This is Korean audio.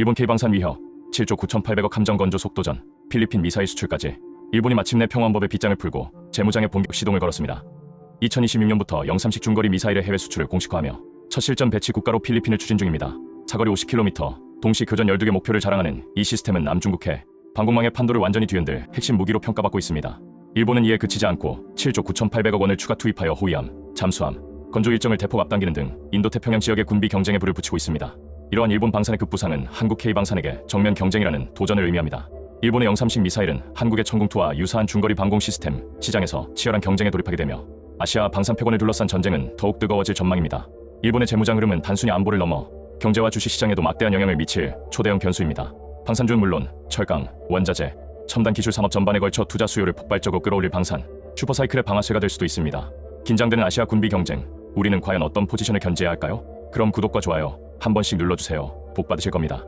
일본 K방산 위협, 7조 9,800억 함정 건조 속도전, 필리핀 미사일 수출까지 일본이 마침내 평화법의 빗장을 풀고 재무장의 본격 시동을 걸었습니다. 2026년부터 영삼식 중거리 미사일의 해외 수출을 공식화하며 첫 실전 배치 국가로 필리핀을 추진 중입니다. 사거리 50km, 동시 교전 12개 목표를 자랑하는 이 시스템은 남중국해, 방공망의 판도를 완전히 뒤흔들 핵심 무기로 평가받고 있습니다. 일본은 이에 그치지 않고 7조 9,800억 원을 추가 투입하여 호위함, 잠수함, 건조 일정을 대폭 앞당기는 등 인도태평양 지역의 군비 경쟁에 불을 붙이고 있습니다. 이러한 일본 방산의 급부상은 한국 K방산에게 정면 경쟁이라는 도전을 의미합니다. 일본의 영삼식 미사일은 한국의 천궁투와 유사한 중거리 방공 시스템 시장에서 치열한 경쟁에 돌입하게 되며 아시아 방산 패권을 둘러싼 전쟁은 더욱 뜨거워질 전망입니다. 일본의 재무장 흐름은 단순히 안보를 넘어 경제와 주식 시장에도 막대한 영향을 미칠 초대형 변수입니다. 방산주는 물론 철강, 원자재, 첨단 기술 산업 전반에 걸쳐 투자 수요를 폭발적으로 끌어올릴 방산, 슈퍼사이클의 방아쇠가 될 수도 있습니다. 긴장되는 아시아 군비 경쟁, 우리는 과연 어떤 포지션을 견제해야 할까요? 그럼 구독과 좋아요 한 번씩 눌러주세요. 복 받으실 겁니다.